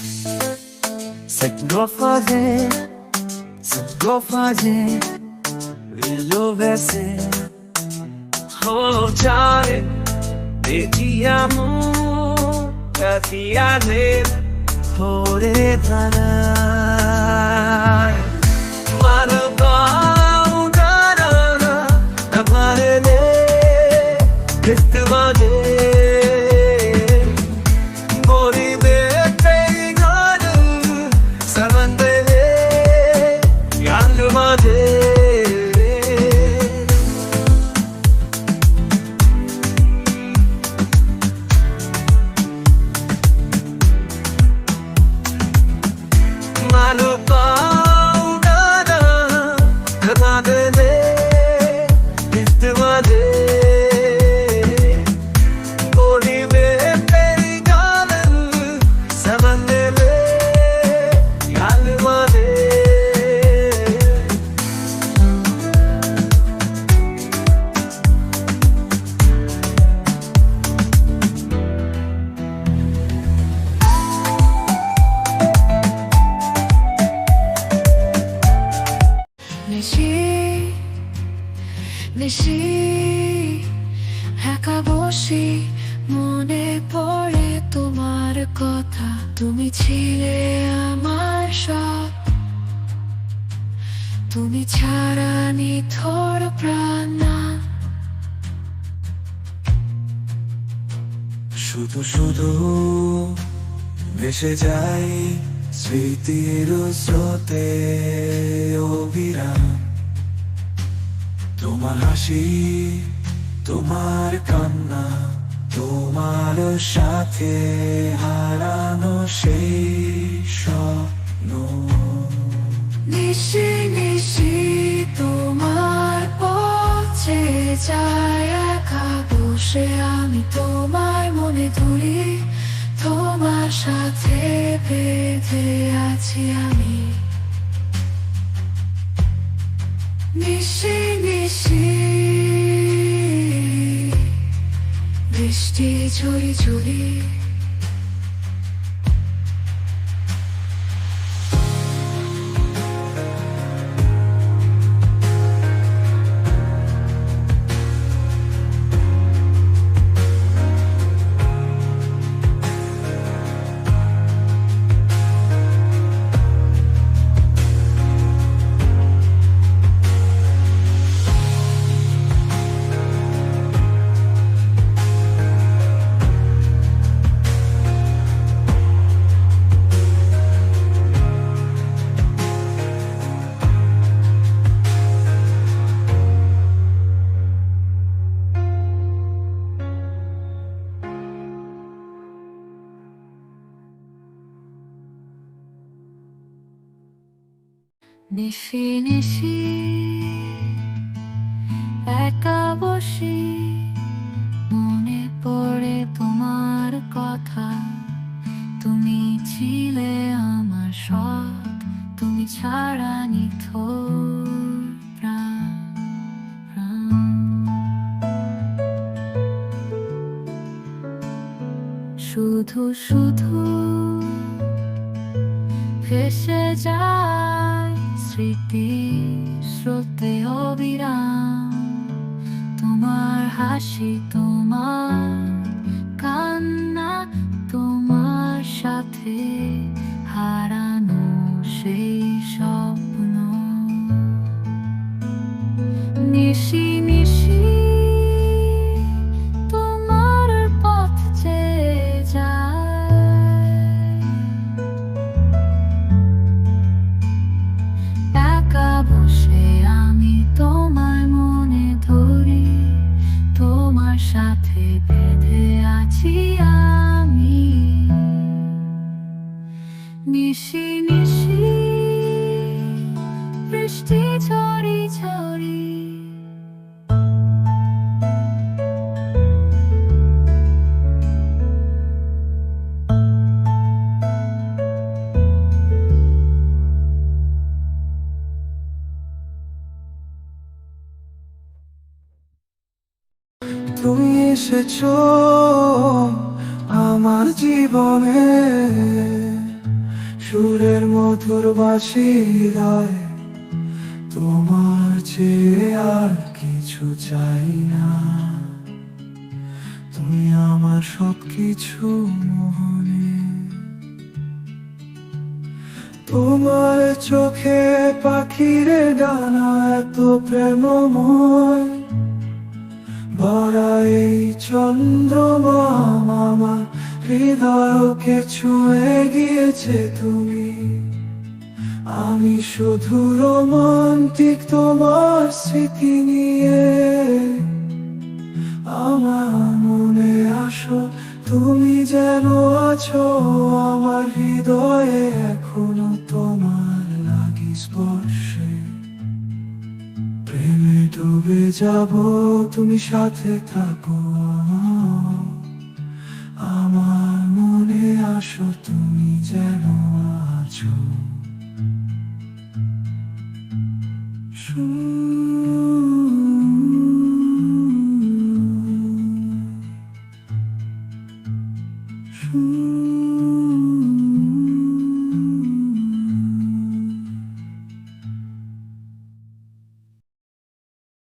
Set go for it, set go for it, वेलो वैसे हो जाए दे दिया मुँह कर दिया रेत हो रे धरा কথা, তুমি ছিলে আমার সব। তুমি ছাড়া নিথর প্রাণ শুধু শুধু ভেসে যাই স্মৃতির স্রোতে অবিরাম তোমার হাসি, তোমার কান্না তোমার সাথে হারানো সেই স্বপ্ন। নিশি নিশি তোমার পথে যায় একা বসে আমি তোমার মনে ধরি তোমার সাথে বেঁধে আছি আমি। নিশি নিশি বৃষ্টি ঝরি নিশি নিশি একা বসি মনে পড়ে তোমার কথা তুমি ছিলে আমার সব তুমি ছাড়া নিথর। শুধু শুধু ভেসে যায় স্মৃতি স্রোতে অবিরাম। তোমার হাসি তোমার কান্না তোমার সাথে হারানো সেই তুমি এসেছ আমার জীবনে সুরের মধুর বাসি গায় তোমার চেয়ে আর কিছু চাই না। তুমি আমার সব কিছু তোমার চোখে পাখির ডানা এত প্রেমময়। ভরা এই চন্দ্রমা, মামা হৃদয়কে ছুঁয়ে গিয়েছে তুমি। আমি শুধু রোমান্টিক তোমার স্মৃতি নিয়ে আমার মনে আসো, তুমি যেন আছো, আমার হৃদয়ে এখনও তোমার লাগি স্পর্শে। প্রেমে ডুবে যাব, তুমি সাথে থাকো। আমার মনে আসো তুমি Hmm.